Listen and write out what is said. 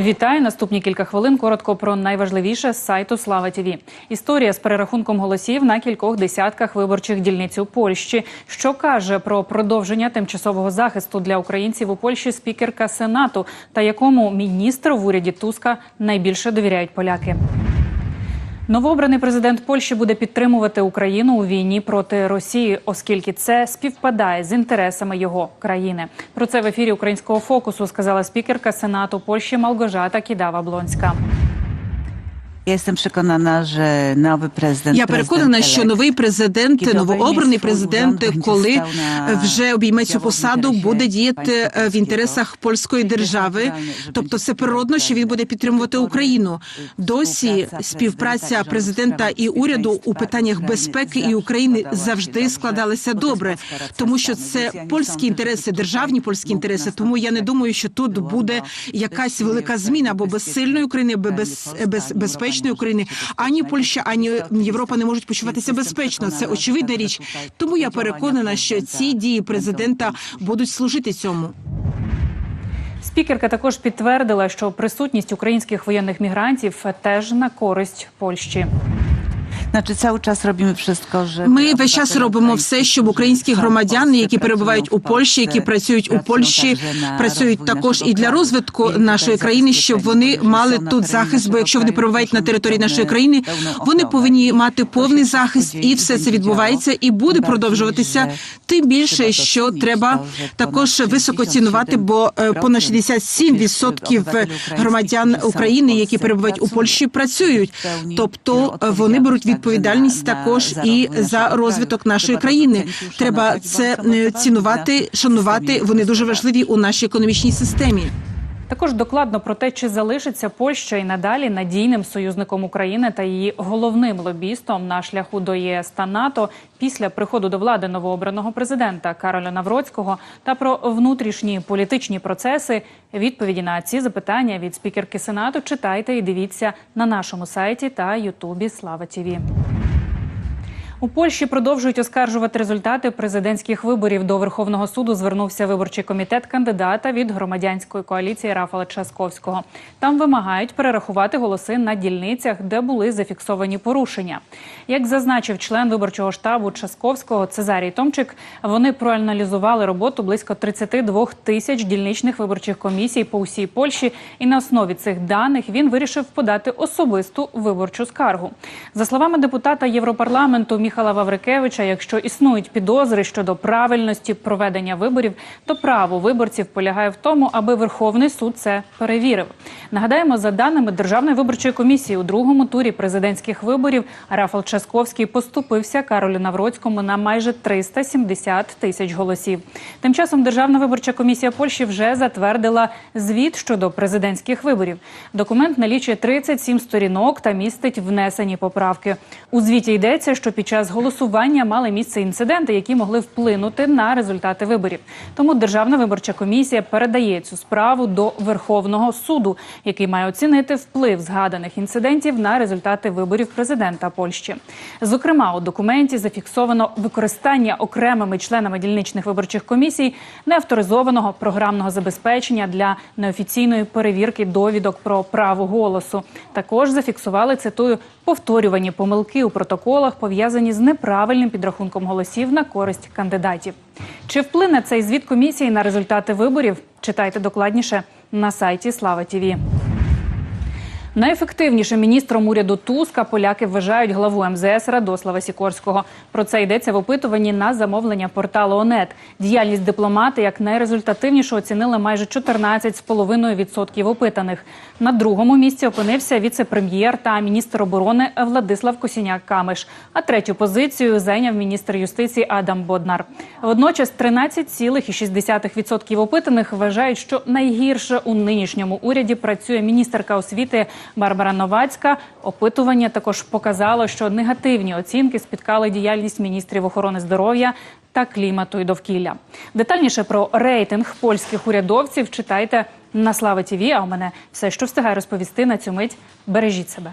Вітаю наступні кілька хвилин. Коротко про найважливіше з сайту Слава ТІВІ. Історія з перерахунком голосів на кількох десятках виборчих дільниць у Польщі. Що каже про продовження тимчасового захисту для українців у Польщі спікерка Сенату та якому міністру в уряді Туска найбільше довіряють поляки. Новообраний президент Польщі буде підтримувати Україну у війні проти Росії, оскільки це співпадає з інтересами його країни. Про це в ефірі українського фокусу сказала спікерка Сенату Польщі Малгожата Кідаwa-Блонська. Я jestem przekonana, że nowy prezydent Я переконана, що новий президент, новообраний президент, коли вже обійме цю посаду, буде діяти в інтересах польської держави. Тобто, це природно, що він буде підтримувати Україну. Досі співпраця президента і уряду у питаннях безпеки і України завжди складалася добре, тому що це польські інтереси, державні польські інтереси. Тому я не думаю, що тут буде якась велика зміна, або без сильної України, без, без безпечної України. Ані Польща, ані Європа не можуть почуватися безпечно. Це очевидна річ. Тому я переконана, що ці дії президента будуть служити цьому. Спікерка також підтвердила, що присутність українських воєнних мігрантів теж на користь Польщі. Значить, cały czas robimy wszystko, żeby Ми весь час робимо все, щоб українські громадяни, які перебувають у Польщі, які працюють у Польщі, працюють також і для розвитку нашої країни, щоб вони мали тут захист. Бо якщо вони перебувають на території нашої країни, вони повинні мати повний захист, і все це відбувається і буде продовжуватися. Тим більше, що треба також високо цінувати, бо понад 67% громадян України, які перебувають у Польщі, працюють. Тобто вони беруть відповідальність також і за розвиток нашої країни. Треба це е, цінувати, шанувати. Вони дуже важливі у нашій економічній системі. Також докладно про те, чи залишиться Польща і надалі надійним союзником України та її головним лобістом на шляху до ЄС та НАТО після приходу до влади новообраного президента Кароля Навроцького та про внутрішні політичні процеси. Відповіді на ці запитання від спікерки Сенату читайте і дивіться на нашому сайті та Ютубі Слава Тіві. У Польщі продовжують оскаржувати результати президентських виборів. До Верховного суду звернувся виборчий комітет кандидата від громадянської коаліції Рафала Часковського. Там вимагають перерахувати голоси на дільницях, де були зафіксовані порушення. Як зазначив член виборчого штабу Часковського Цезарій Томчик, вони проаналізували роботу близько 32 тисяч дільничних виборчих комісій по усій Польщі, і на основі цих даних він вирішив подати особисту виборчу скаргу. За словами депутата Європарламенту Міхала Ваврикевича, якщо існують підозри щодо правильності проведення виборів, то право виборців полягає в тому, аби Верховний суд це перевірив. Нагадаємо, за даними Державної виборчої комісії, у другому турі президентських виборів Рафал Часковський поступився Каролю Навроцькому на майже 370 тисяч голосів. Тим часом Державна виборча комісія Польщі вже затвердила звіт щодо президентських виборів. Документ налічує 37 сторінок та містить внесені поправки. У звіті йдеться, що під час голосування мали місце інциденти, які могли вплинути на результати виборів. Тому Державна виборча комісія передає цю справу до Верховного суду, який має оцінити вплив згаданих інцидентів на результати виборів президента Польщі. Зокрема, у документі зафіксовано використання окремими членами дільничних виборчих комісій неавторизованого програмного забезпечення для неофіційної перевірки довідок про право голосу. Також зафіксували цитую повторювані помилки у протоколах, пов'язані з неправильним підрахунком голосів на користь кандидатів. Чи вплине цей звіт комісії на результати виборів? Читайте докладніше на сайті Слава Тіві. Найефективнішим міністром уряду Туска поляки вважають главу МЗС Радослава Сікорського. Про це йдеться в опитуванні на замовлення порталу ОНЕТ. Діяльність дипломата як найрезультативнішу оцінили майже 14,5% опитаних. На другому місці опинився віце-прем'єр та міністр оборони Владислав Косіняк-Камиш. А третю позицію зайняв міністр юстиції Адам Боднар. Водночас 13,6% опитаних вважають, що найгірше у нинішньому уряді працює міністерка освіти Барбара Новацька. Опитування також показало, що негативні оцінки спіткали діяльність міністрів охорони здоров'я та клімату і довкілля. Детальніше про рейтинг польських урядовців читайте на Слава ТІВІ. А у мене все, що встигаю розповісти на цю мить. Бережіть себе.